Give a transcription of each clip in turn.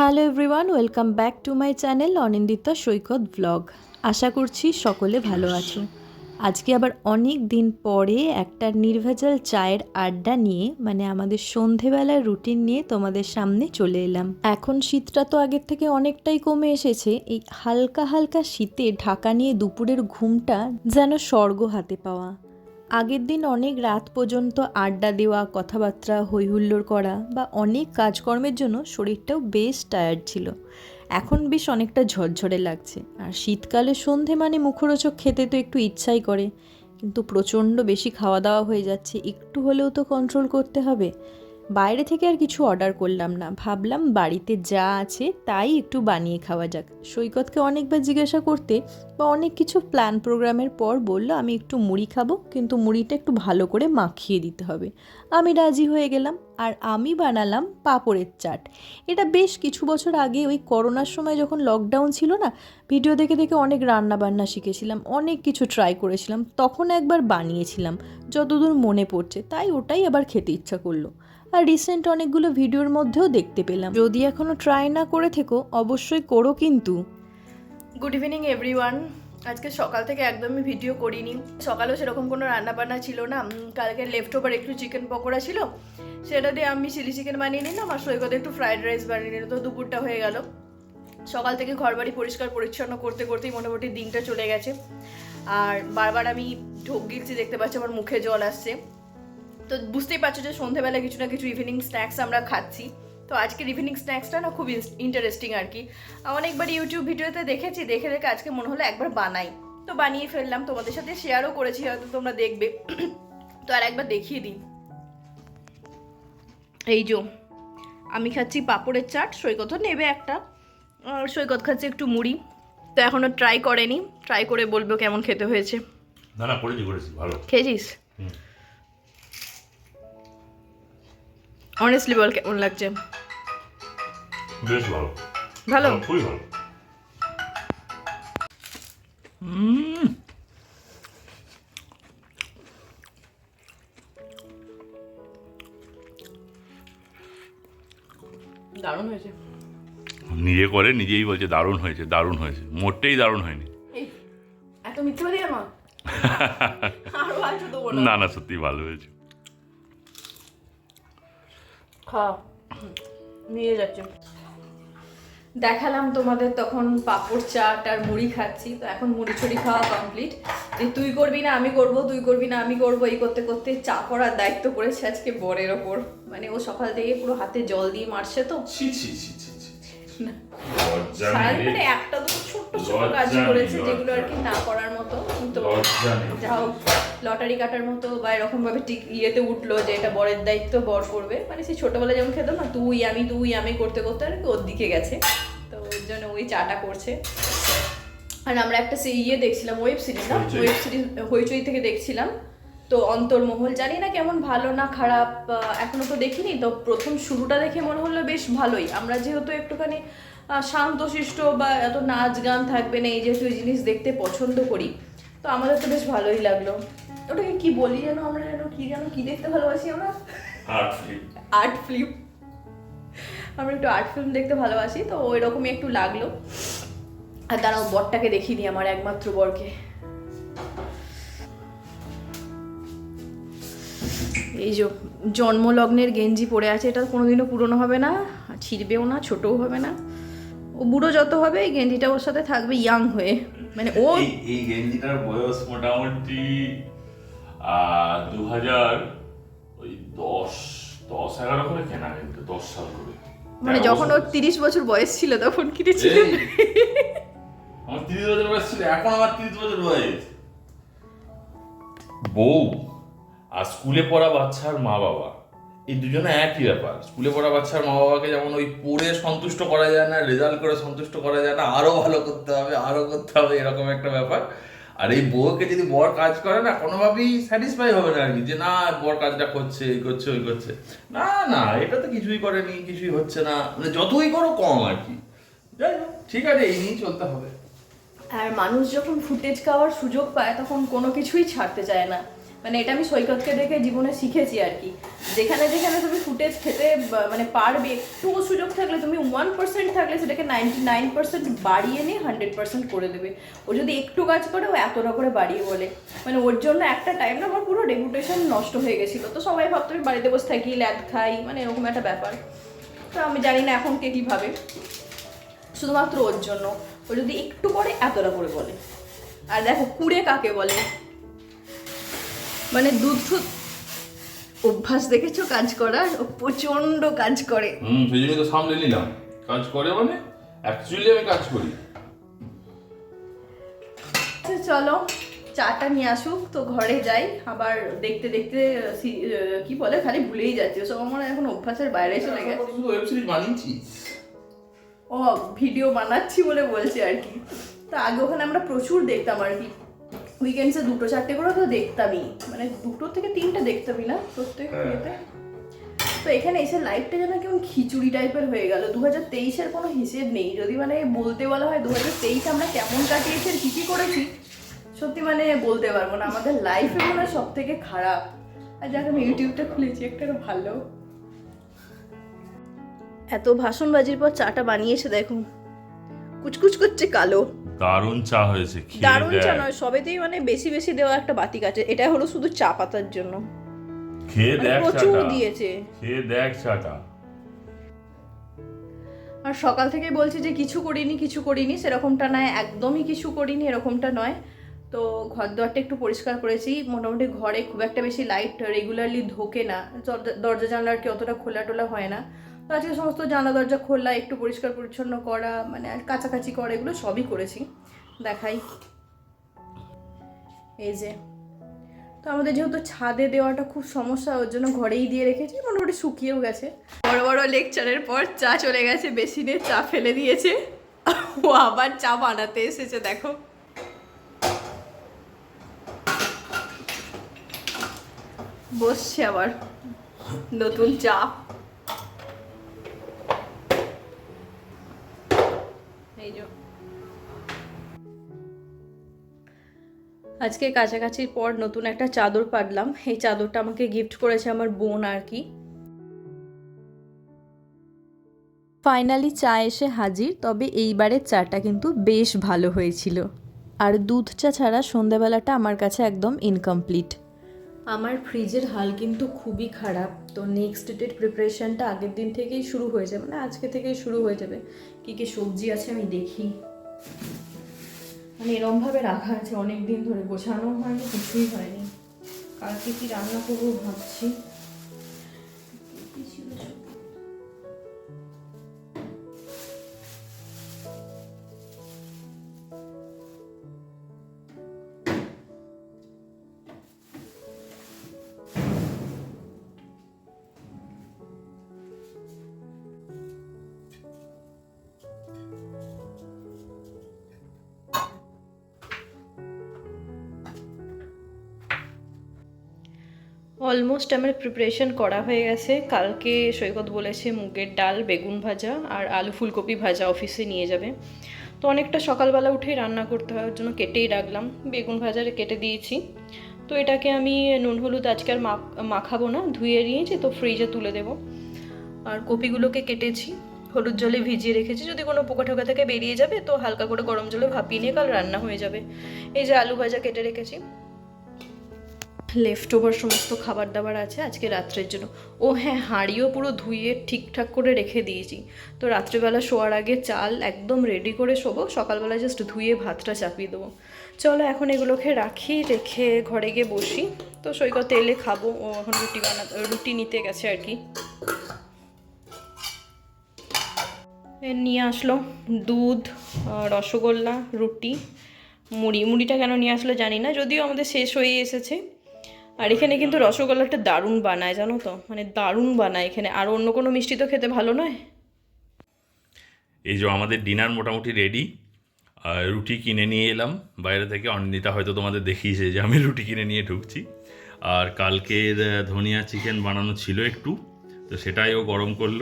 Hello everyone welcome back to my channel Anindita Saikat blog আশা করছি সকলে ভালো আছো। আজকে আবার অনেক দিন পরে একটা নির্ভেজাল চায়ের আড্ডা নিয়ে মানে আমাদের সন্ধেবেলার রুটিন নিয়ে তোমাদের সামনে চলে এলাম। এখন শীতটা তো আগের থেকে অনেকটাই কমে এসেছে, এই হালকা হালকা শীতে ঢাকা নিয়ে দুপুরের ঘুমটা যেন স্বর্গ হাতে পাওয়া। আগের দিন অনেক রাত পর্যন্ত আড্ডা দেওয়া, কথাবার্তা, হৈহুল্লোড় করা বা অনেক কাজকর্মের জন্য শরীরটাও বেশ টায়ার্ড ছিল। এখন বেশ অনেকটা ঝরঝরে লাগছে। আর শীতকালে সন্ধে মানে মুখরোচক খেতে তো একটু ইচ্ছাই করে। কিন্তু প্রচণ্ড বেশি খাওয়া দাওয়া হয়ে যাচ্ছে, একটু হলেও তো কন্ট্রোল করতে হবে। বাইরে থেকে আর কিছু অর্ডার করলাম না। ভাবলাম বাড়িতে যা আছে তাই একটু বানিয়ে খাওয়া যাক। সৈকতকে অনেকবার জিজ্ঞাসা করতে বা অনেক কিছু প্ল্যান প্রোগ্রামের পর বলল, আমি একটু মুড়ি খাব, কিন্তু মুড়িটা একটু ভালো করে মাখিয়ে দিতে হবে। আমি রাজি হয়ে গেলাম। আর আমি বানালাম পাঁপড়ের চাট। এটা বেশ কিছু বছর আগে ওই করোনার সময় যখন লকডাউন ছিল না, ভিডিও দেখে দেখে অনেক রান্না বান্না শিখেছিলাম, অনেক কিছু ট্রাই করেছিলাম, তখন একবার বানিয়েছিলাম। যতদূর মনে পড়ছে, তাই ওটাই আবার খেতে ইচ্ছা করল। আর রিসেন্ট অনেকগুলো ভিডিওর মধ্যেও দেখতে পেলাম। যদি এখনও ট্রাই না করে থেকো, অবশ্যই করো কিন্তু। গুড ইভিনিং এভরিওয়ান আজকে সকাল থেকে একদমই ভিডিও করিনি। সকালেও সেরকম কোনো রান্না বান্না ছিল না। কালকে লেফট ওভার একটু চিকেন পকোড়া ছিল। সেটা দিয়ে আমি চিলি চিকেন বানিয়ে নিলাম আর সৈকতে একটু ফ্রাইড রাইস বানিয়ে নিলাম। তো দুপুরটা হয়ে গেল। সকাল থেকে ঘর বাড়ি পরিষ্কার পরিচ্ছন্ন করতে করতেই মোটামুটি দিনটা চলে গেছে। আর বারবার আমি ঢোক গিলছি, দেখতে পাচ্ছি আমার মুখে জল আসছে। তো বুঝতেই পারছ যে সন্ধেবেলা কিছু না কিছু ইভিনিং স্ন্যাক্স আমরা খাচ্ছি। তো আজকের ইভিনিং স্ন্যাক্সটা না খুব ইন্টারেস্টিং আর কি। অনেকবার ইউটিউব ভিডিওতে দেখেছি দেখে দেখে আজকে মনে হলো একবার বানাই। তো বানিয়ে ফেললাম তোমাদের সাথে শেয়ারও করেছি হয়তো তোমরা দেখবে। তো আর একবার দেখিয়ে দিই। এই যে আমি খাচ্ছি পাপড়ের চাট সৈকতও নেবে একটা। আর সৈকত খাচ্ছে একটু মুড়ি। তো এখনও ট্রাই করেনি। ট্রাই করে বলব কেমন খেতে হয়েছে। না না করেছি করেছি ভালো। খেয়েছিস? অনেস্টলি বল কেমন লাগছে? বেশ ভালো। ভালো? খুবই ভালো। উম, দারুণ হয়েছে। নিজে করে নিজেই বলছে দারুণ হয়েছে দারুণ হয়েছে। মোটেই দারুণ হয়নি। এই এত মিথ্যে বলো না না সত্যি ভালো হয়েছে। খা। নিয়ে যাচ্ছে। দেখালাম তোমাদের তখন পাঁপড় চাট আর মুড়ি খাচ্ছি। তো এখন মুড়ি ছড়ি খাওয়া কমপ্লিট যে তুই করবি না আমি করব তুই করবি না আমি করব এই করতে করতে চা করার দায়িত্ব পড়েছে আজকে বরের ওপর। মানে ও সকাল থেকে পুরো হাতে জল দিয়ে মারছে তো। ছি ছি ছি ছি ছি না। সারাদিন মানে একটা দুটো ছোট্ট ছোট্ট লজ্জা কাজ করেছে যেগুলো আর কি না করার মতো কিন্তু যা হোক লটারি কাটার মতো বা এরকম ভাবে ঠিক ইয়েতে উঠল যে এটা বরের দায়িত্ব বর করবে। মানে সেই ছোটবেলায় যেমন খেতাম না তুই আমি তুই আমি করতে করতে আর কি ওর দিকে গেছে। তো ওই জন্য ওই চাটা করছে। আর আমরা একটা সেই ইয়ে দেখছিলাম ওয়েব সিরিজ না? ওয়েব সিরিজ হইচই থেকে দেখছিলাম। তো অন্তর্মহল জানি না কেমন ভালো না খারাপ এখনও তো দেখিনি। তো প্রথম শুরুটা দেখে মনে হলো বেশ ভালোই। আমরা যেহেতু একটুখানি শান্তশিষ্ট বা এত নাচ গান থাকবে না এই যেহেতু এই জিনিস দেখতে পছন্দ করি। তো আমাদের তো বেশ ভালোই লাগল। ওটাকে কি বলি যেন আমরা যেন কি যেন কি দেখতে ভালোবাসি আমরা? আর্ট ফিল্ম আর্ট ফিল্ম আমরা একটু আর্ট ফিল্ম দেখতে ভালোবাসি তো ওই রকমই একটু লাগল। আর দাঁড়াও বরটাকে দেখিয়ে দিই আমার একমাত্র বরকে। এই যে জন্মলগ্নের গেঞ্জি পরে আছে এটা কোনোদিনও পুরনো হবে না ছিঁড়বেও না ছোটও হবে না। ও বুড়ো যত হবে এই গেঞ্জিটা ওর সাথে থাকবে ইয়াং হয়ে। মানে ও এই গেঞ্জিটার বয়স মোটামুটি দু হাজার ওই দশ দশ এগারো করে কেনা কিন্তু দশ সাল করে। মানে যখন ওর তিরিশ বছর বয়স ছিল তখন কিনেছিল আমার তিরিশ বছর বয়স ছিল এখন আমার তিরিশ বছর বয়স। বউ আর স্কুলে পড়া বাচ্চার মা বাবা। এই দুজনে একই ব্যাপার। স্কুলে পড়া বাচ্চার মা বাবাকে যেমন ওই পড়ে সন্তুষ্ট করা যায় না রেজাল্ট করে সন্তুষ্ট করা যায় না আরও ভালো করতে হবে আরও করতে হবে, এরকম একটা ব্যাপার। আর এই বউকে যদি বর কাজ করে না, কোনোভাবেই স্যাটিসফাই হবে না আর কি, যে না, বর কাজটা করছে, এই করছে, ওই করছে। না না, এটা তো কিছুই করেনি, কিছুই হচ্ছে না মানে যতই করো কম আর কি। যাই হোক, ঠিক আছে, এই নিয়েই চলতে হবে। আর মানুষ যখন ফুটেজ খাওয়ার সুযোগ পায়, তখন কোনো কিছুই ছাড়তে চায় না। মানে এটা আমি সৈকতকে দেখে জীবনে শিখেছি আর কি। যেখানে যেখানে তুমি ফুটেজ খেতে মানে পারবে, একটু সুযোগ থাকলে তুমি ওয়ান পার্সেন্ট থাকলে সেটাকে নাইনটি নাইন পার্সেন্ট বাড়িয়ে নিয়ে হান্ড্রেড পার্সেন্ট করে দেবে। ও যদি একটু কাজ করে, ও এতটা করে বাড়িয়ে বলে। মানে ওর জন্য একটা টাইম না, আমার পুরো রেপুটেশন নষ্ট হয়ে গেছিল। তো সবাই ভাবতো আমি বাড়িতে বসে থাকি, ল্যাদ খাই মানে এরকম একটা ব্যাপার। তো আমি জানি না এখন কে কীভাবে। শুধুমাত্র ওর জন্য। ও যদি একটু করে, এতটা করে বলে। আর দেখো, কুড়ে কাকে বলে? মানে দুধ অভ্যাস দেখেছ কাজ করার? ও প্রচণ্ড কাজ করে। হুম সেই জন্যই তো সামলে নিলাম। কাজ করে মানে অ্যাকচুয়ালি আমি কাজ করি। চলো চাটা নিয়ে আসুক তো ঘরে যাই। আবার দেখতে দেখতে কি বলে? খালি ভুলেই যাচ্ছে। ওসব আমার এখন অভ্যাসের বাইরে চলে গেছে। ওয়েব সিরিজ বানিয়েছিস ও ভিডিও বানাচ্ছি বলে বলছে আর কি। তো আগে ওখানে আমরা প্রচুর দেখতাম আর কি। উইকেন্ডসে দুটো চারটে করে তো দেখতামই। মানে দুটো থেকে তিনটে দেখতামই না প্রত্যেক হ্যাঁ। ইয়েতে। তো এখানে এসে লাইফটা যেন কেমন খিচুড়ি টাইপের হয়ে গেল। দু হাজার তেইশের কোনো হিসেব নেই। যদি মানে বলতে বলা হয় দু হাজার তেইশ আমরা কেমন কাটিয়েছি কী কী করেছি সত্যি মানে বলতে পারব না। আমাদের লাইফে মনে হয় সব থেকে খারাপ। আর যাক আমি ইউটিউবটা খুলেছি একটা ভালো। এত ভাষণবাজির পর চাটা বানিয়েছে দেখুন। কুচকুচ করছে কালো। দারুণ চা হয়েছে দারুণ চা নয় সবেতেই মানে বেশি বেশি দেওয়া একটা বাতি কাছে এটা হলো শুধু চা পাতার জন্য। খেয়ে মানে দেখ প্রচুর দিয়েছে। খেয়ে দেখ চাটা। আর সকাল থেকে বলছি যে কিছু করিনি কিছু করিনি সেরকমটা নয় একদমই কিছু করিনি এরকমটা নয়। তো ঘর দরটা একটু পরিষ্কার করেছি। মোটামুটি ঘরে খুব একটা বেশি লাইট রেগুলারলি ঢোকে না। দরজা- দরজা জানলা আর কি অতটা খোলা টোলা হয় না। তো আজকে সমস্ত জানলা দরজা খোলা, একটু পরিষ্কার পরিচ্ছন্ন করা মানে কাছাকাছি করা, এগুলো সবই করেছি। দেখাই। এই যে। তো আমাদের যেহেতু ছাদে দেওয়াটা খুব সমস্যা, ওর জন্য ঘরেই দিয়ে রেখেছি, মোটামুটি শুকিয়েও গেছে। বড় বড় লেকচারের পর চা চলে গেছে, বেসিনে চা ফেলে দিয়েছে। ও আবার চা বানাতে এসেছে, দেখো। বসছে আবার নতুন চা। এই আজকে কাছাকাছির পর নতুন একটা চাদর পাতলাম এই চাদরটা আমাকে গিফট করেছে আমার বোন আর কি। ফাইনালি চা এসে হাজির, তবে এইবারের চাটা কিন্তু বেশ ভালো হয়েছিল। আর দুধ চা ছাড়া সন্ধেবেলাটা আমার কাছে একদম ইনকমপ্লিট আমার ফ্রিজের হাল কিন্তু খুবই খারাপ। তো নেক্সট ডেটের প্রিপারেশানটা আগের দিন থেকেই শুরু হয়ে যাবে। মানে আজকে থেকেই শুরু হয়ে যাবে। কী কী সবজি আছে আমি দেখি। মানে এরমভাবে রাখা আছে। অনেক দিন ধরে গোছানো হয়নি, কিছুই হয়নি। কালকে কি রান্না করব ভাবছি। অলমোস্ট আমার প্রিপারেশন করা হয়ে গেছে। কালকে সৈকত বলেছে মুগের ডাল, বেগুন ভাজা আর আলু ফুলকপি ভাজা অফিসে নিয়ে যাবে। তো অনেকটা সকালবেলা উঠেই রান্না করতে হয়, ওর জন্য কেটেই রাখলাম। বেগুন ভাজারে কেটে দিয়েছি। তো এটাকে আমি নুন, হলুদ আজকে আর মাখ মাখাবো না, ধুয়ে নিয়েছি, তো ফ্রিজে তুলে দেবো। আর কপিগুলোকে কেটেছি, হলুদ জলে ভিজিয়ে রেখেছি। যদি কোনো পোকা ঠোকা থেকে বেরিয়ে যাবে, তো হালকা করে গরম জলে ভাপিয়ে নিয়ে কাল রান্না হয়ে যাবে। এই যে আলু ভাজা কেটে রেখেছি। লেফট ওভার সমস্ত খাবার দাবার আছে আজকে রাত্রের জন্য। ও হ্যাঁ হাঁড়িও পুরো ধুয়ে ঠিকঠাক করে রেখে দিয়েছি। তো রাত্রেবেলা শোয়ার আগে চাল একদম রেডি করে শোবো, সকালবেলা জাস্ট ধুয়ে ভাতটা চাপিয়ে দেবো। চলো এখন এগুলোকে রাখি, রেখে ঘরে গিয়ে বসি। তো সৈকত এলে খাব, ও এখন রুটি বানা, রুটি নিতে গেছে আর কি। নিয়ে আসলো দুধ, রসগোল্লা, রুটি। মুড়ি, মুড়িটা কেন নিয়ে আসলো জানি না, যদিও আমাদের শেষ হয়ে এসেছে। আর এখানে কিন্তু রসগোল্লাটা দারুণ বানায়, জানো তো? মানে দারুণ বানায় এখানে। আর অন্য কোনো মিষ্টি তো খেতে ভালো নয়? এই যে আমাদের ডিনার মোটামুটি রেডি। রুটি কিনে নিয়ে এলাম। বাইরে থেকে অনিন্দিতা হয়তো তোমাদের দেখিয়েছে যে আমি রুটি কিনে নিয়ে ঢুকছি। আর কালকের ধনিয়া চিকেন বানানো ছিল একটু, তো সেটাই ও গরম করল।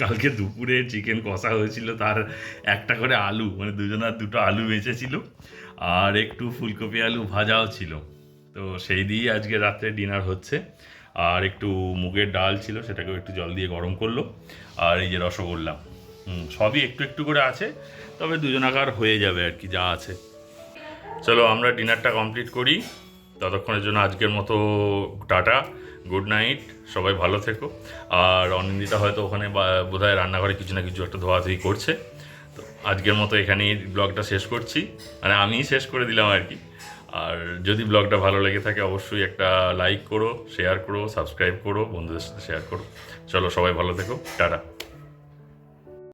কালকে দুপুরে চিকেন কষা হয়েছিল, তার একটা করে আলু মানে দুজনার দুটো আলু বেঁচেছিল। আর একটু ফুলকপি আলু ভাজাও ছিল। তো সেই দিয়েই আজকে রাত্রে ডিনার হচ্ছে। আর একটু মুগের ডাল ছিল, সেটাকেও একটু জল দিয়ে গরম করল। আর এই যে রসগোল্লা সবই একটু একটু করে আছে, তবে দুজনাকার হয়ে যাবে আর কি, যা আছে। চলো আমরা ডিনারটা কমপ্লিট করি। ততক্ষণের জন্য আজকের মতো টাটা গুড নাইট সবাই ভালো থেকো। আর অনিন্দিতা হয়তো ওখানে বোধহয় রান্নাঘরে কিছু না কিছু একটা ধোয়াধুয়ি করছে। তো আজকের মতো এখানেই ব্লগটা শেষ করছি। মানে আমিই শেষ করে দিলাম আর কি। আর যদি ব্লগটা ভালো লেগে থাকে, অবশ্যই একটা লাইক করো শেয়ার করো সাবস্ক্রাইব করো, বন্ধুদের সাথে শেয়ার করো। চলো সবাই ভালো থেকো। টাটা।